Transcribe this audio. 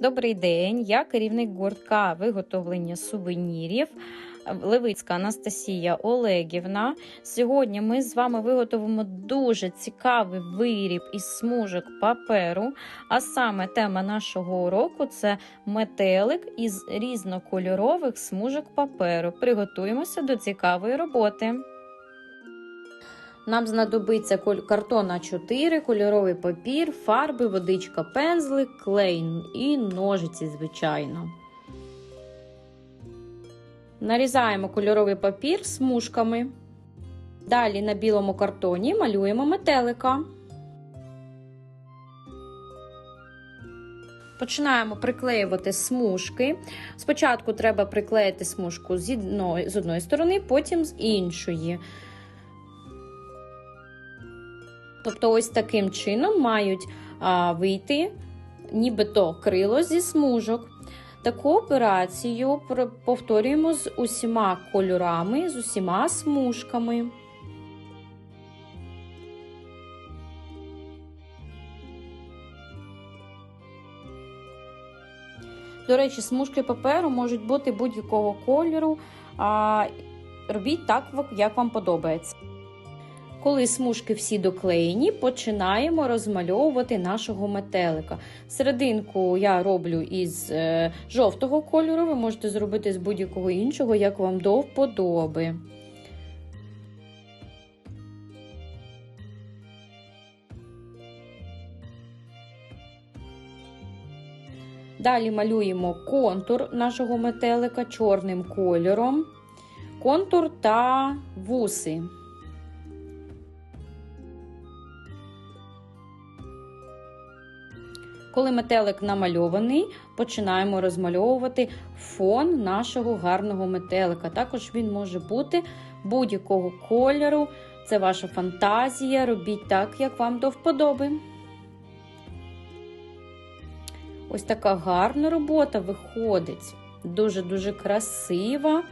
Добрий день, я керівник гуртка виготовлення сувенірів. Левицька Анастасія Олегівна. Сьогодні ми з вами виготовимо дуже цікавий виріб із смужок паперу. А саме тема нашого уроку це метелик із різнокольорових смужок паперу. Приготуємося до цікавої роботи. Нам знадобиться коль- картон А4, кольоровий папір, фарби, водичка, пензлик, клей і ножиці, звичайно. Нарізаємо кольоровий папір смужками. Далі на білому картоні малюємо метелика. Починаємо приклеювати смужки. Спочатку треба приклеїти смужку з одної сторони, потім з іншої. Тобто, ось таким чином мають а, вийти нібито крило зі смужок. Таку операцію повторюємо з усіма кольорами, з усіма смужками. До речі, смужки паперу можуть бути будь-якого кольору. А, робіть так, як вам подобається. Коли смужки всі доклеєні, починаємо розмальовувати нашого метелика. Серединку я роблю із е, жовтого кольору, ви можете зробити з будь-якого іншого, як вам до вподоби. Далі малюємо контур нашого метелика чорним кольором, контур та вуси. Коли метелик намальований, починаємо розмальовувати фон нашого гарного метелика. Також він може бути будь-якого кольору. Це ваша фантазія. Робіть так, як вам до вподоби. Ось така гарна робота виходить. Дуже-дуже красива.